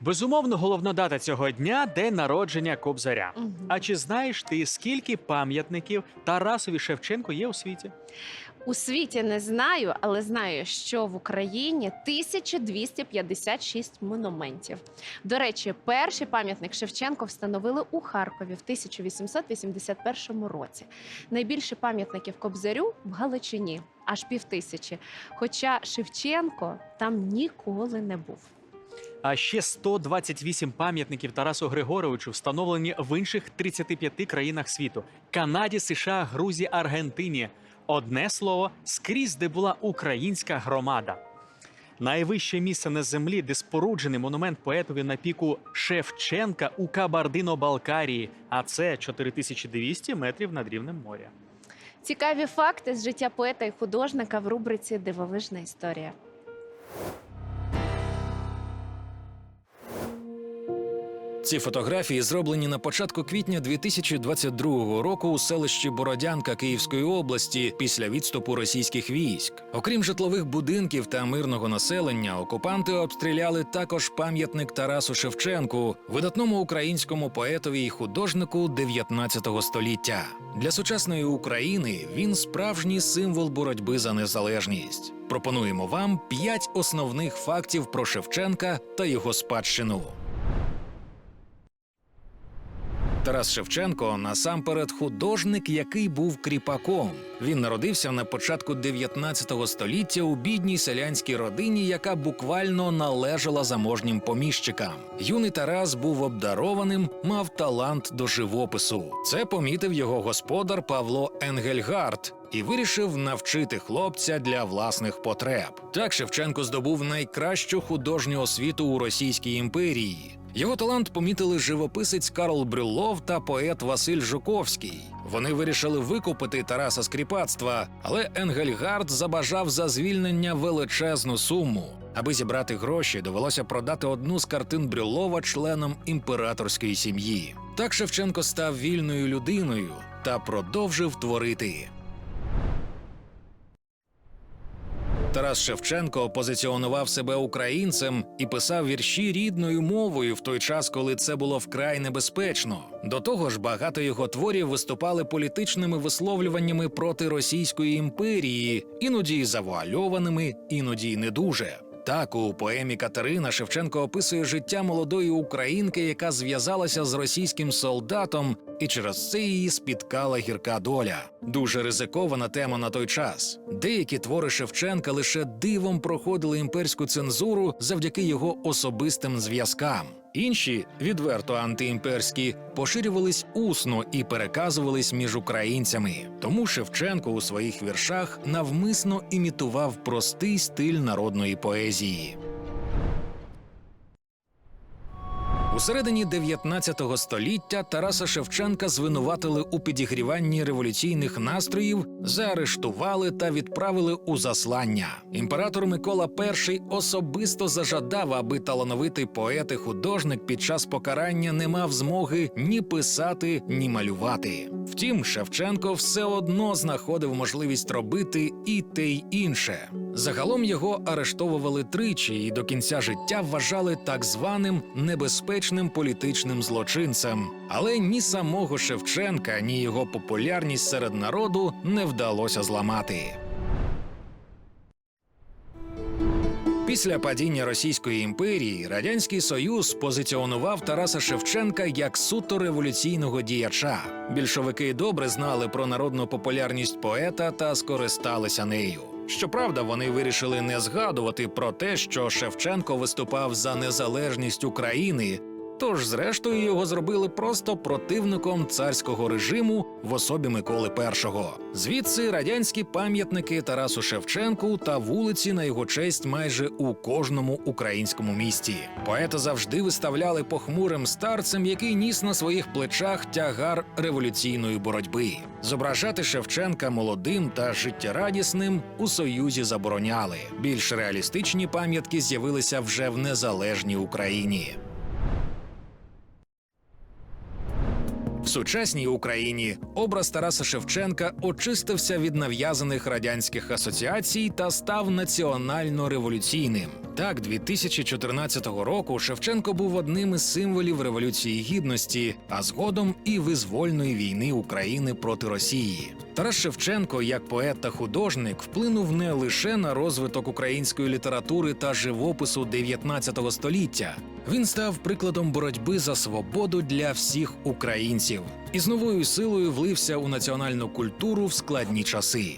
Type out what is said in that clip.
Безумовно, головна дата цього дня день народження Кобзаря. Мгм. А чи знаєш ти, скільки пам'ятників Тарасові Шевченко є у світі? У світі не знаю, але знаю, що в Україні 1256 монументів. До речі, перший пам'ятник Шевченко встановили у Харкові в 1881 році. Найбільше пам'ятників Кобзарю в Галичині аж півтисячі. Хоча Шевченко там ніколи не був. А ще 128 пам'ятників Тарасу Григоровичу встановлені в інших 35 країнах світу: Канаді, США, Грузії, Аргентині. Одне слово, скрізь, де була українська громада. Найвище місце на землі, де споруджений монумент поетові на піку Шевченка у Кабардино-Балкарії, а це 4200 метрів над рівнем моря. Цікаві факти з життя поета і художника в рубриці Дивовижна історія. Ці фотографії зроблені на початку квітня 2022 року у селищі Бородянка Київської області після відступу російських військ. Окрім житлових будинків та мирного населення, окупанти обстріляли також пам'ятник Тарасу Шевченку, видатному українському поетові і художнику 19 століття. Для сучасної України він справжній символ боротьби за незалежність. Пропонуємо вам п'ять основних фактів про Шевченка та його спадщину. Тарас Шевченко насамперед художник, який був кріпаком. Він народився на початку 19 століття у бідній селянській родині, яка буквально належала заможнім поміщикам. Юний Тарас був обдарованим, мав талант до живопису. Це помітив його господар Павло Енгельгард. І вирішив навчити хлопця для власних потреб. Так Шевченко здобув найкращу художню освіту у Російській імперії. Його талант помітили живописець Карл Брюллов та поет Василь Жуковський. Вони вирішили викупити Тараса з кріпацтва, але Енгельгард забажав за звільнення величезну суму. Аби зібрати гроші, довелося продати одну з картин Брюллова членам імператорської сім'ї. Так Шевченко став вільною людиною та продовжив творити. Тарас Шевченко позиціонував себе українцем і писав вірші рідною мовою в той час, коли це було вкрай небезпечно. До того ж, багато його творів виступали політичними висловлюваннями проти Російської імперії, іноді завуальованими, іноді не дуже. Так, у поемі Катерина Шевченко описує життя молодої українки, яка зв'язалася з російським солдатом, і через це її спіткала гірка доля. Дуже ризикована тема на той час. Деякі твори Шевченка лише дивом проходили імперську цензуру завдяки його особистим зв'язкам. Інші, відверто антиімперські, поширювались усно і переказувались між українцями. Тому Шевченко у своїх віршах навмисно імітував простий стиль народної поезії. У середині 19 століття Тараса Шевченка звинуватили у підігріванні революційних настроїв, заарештували та відправили у заслання. Імператор Микола І особисто зажадав, аби талановитий поет і художник під час покарання не мав змоги ні писати, ні малювати. Втім, Шевченко все одно знаходив можливість робити і те й інше. Загалом його арештовували тричі і до кінця життя вважали так званим небезпечним політичним злочинцем. Але ні самого Шевченка, ні його популярність серед народу не вдалося зламати. Після падіння Російської імперії Радянський Союз позиціонував Тараса Шевченка як суто революційного діяча. Більшовики добре знали про народну популярність поета та скористалися нею. Щоправда, вони вирішили не згадувати про те, що Шевченко виступав за незалежність України. Тож, зрештою, його зробили просто противником царського режиму в особі Миколи І. Звідси радянські пам'ятники Тарасу Шевченку та вулиці на його честь майже у кожному українському місті. Поета завжди виставляли похмурим старцем, який ніс на своїх плечах тягар революційної боротьби. Зображати Шевченка молодим та життєрадісним у союзі забороняли. Більш реалістичні пам'ятки з'явилися вже в незалежній Україні. В сучасній Україні образ Тараса Шевченка очистився від нав'язаних радянських асоціацій та став національно-революційним. Так, 2014 року Шевченко був одним із символів революції гідності, а згодом і визвольної війни України проти Росії. Тарас Шевченко, як поет та художник, вплинув не лише на розвиток української літератури та живопису 19 століття. Він став прикладом боротьби за свободу для всіх українців і з новою силою влився у національну культуру в складні часи.